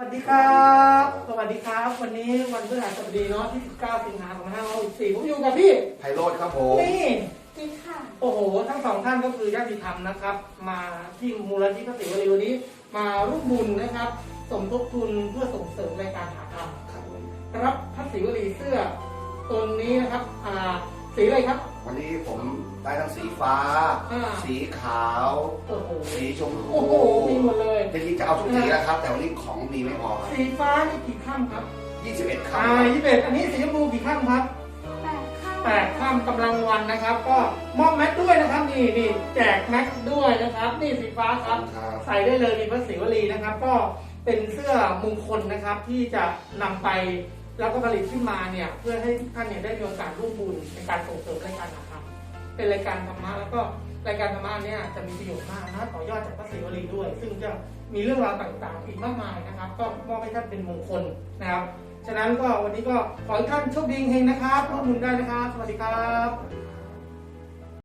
สวัสดีครับ สวัสดีครับ วันนี้วันพฤหัสบดีเนาะที่ 19 สิงหาคม2564ผมอยู่กับพี่ไพโรธครับผมนี่จริงค่ะ โอ้โห ทั้งสองท่านก็คือญาติธรรมนะครับ มาที่มูลนิธิพระศิวลีวันนี้ มาร่วมบุญนะครับ สมทบทุนเพื่อส่งเสริมรายการหาธรรมครับผมรับพระศิวลีเสื้อตัวนี้นะครับ อ่า สีอะไรครับ วันนี้ผมได้ทั้งสีฟ้า อ่า สีขาว โอ้โห สีชมพู โอ้โห มีหมดเลยจริงๆจะ เอาทุกสีแล้วครับ แต่วันนี้ของมีไม่พอครับสีฟ้านี่กี่ข้ามครับ21ครั้งอ่ายี่สิบเอ็ดอันนี้สีชมพูกี่ข้ามครับแปดข้าวแปดข้ามกำลังวันนะครับ ก็มอบแม็กด้วยนะครับนี่นี่แจกแม็กด้วยนะครับ นี่สีฟ้าครับ ครับใส่ได้เลยมีพระศิวลีนะครับ ก็เป็นเสื้อมงคลนะครับที่จะนำไปแล้วก็ผลิตขึ้นมาเนี่ยเพื่อให้ทุกท่านเนี่ยได้มีโอกาสร่วมบุญในการส่งเสริมรายการนะครับเป็นรายการธรรมะแล้วก็ รายการธรรมะเนี่ยจะมีประโยชน์มากนะต่อยอดจากพระศิวลีด้วย ซึ่งจะมีเรื่องราวต่างๆ อีกมากมายนะครับ ก็มอบให้ท่านเป็นมงคลนะครับ ฉะนั้นก็วันนี้ก็ขอให้ท่านโชคดีเฮงนะครับร่วมบุญได้นะครับ สวัสดีครับ